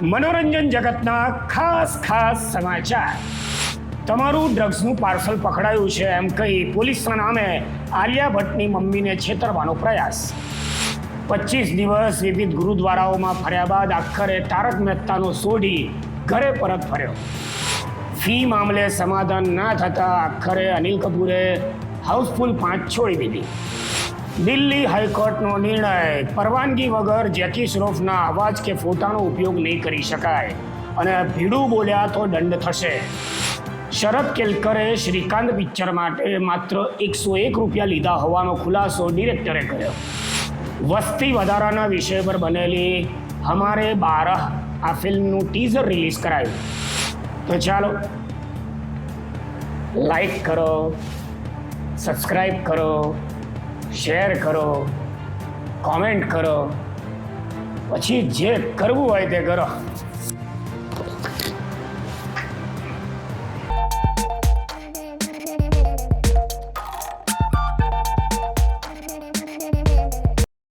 મનોરંજન જગતના ખાસ ખાસ સમાચાર. તમારું ડ્રગ્સનું પાર્સલ પકડાયું છે એમ કહી પોલીસના નામે આલિયા ભટ્ટની મમ્મીને છેતરવાનો પ્રયાસ. પચીસ દિવસ વિવિધ ગુરુદ્વારાઓમાં ફર્યા બાદ આખરે તારક મહેતાનો સોઢી ઘરે પરત ફર્યો. ફી મામલે સમાધાન ના થતાં આખરે અનિલ કપૂરે હાઉસફુલ પાંચ છોડી દીધી. દિલ્હી હાઈકોર્ટનો નિર્ણય. પરવાનગી વગર જેકી શ્રોફના અવાજ કે ફોટાનો ઉપયોગ નહીં કરી શકાય. અને ભીડું બોલ્યા તો દંડ થશે. શરદ કેલકરે શ્રીકાંત પિક્ચર માટે માત્ર એકસો એક રૂપિયા લીધા હોવાનો ખુલાસો ડિરેક્ટરે કર્યો. વસ્તી વધારાના વિષય પર બનેલી હમારે બારહ આ ફિલ્મનું ટીઝર રિલીઝ કરાયું. તો ચાલો, લાઈક કરો સબસ્ક્રાઈબ કરો શેર કરો કોમેન્ટ કરો. પછી જે કરવું હોય તે કરો.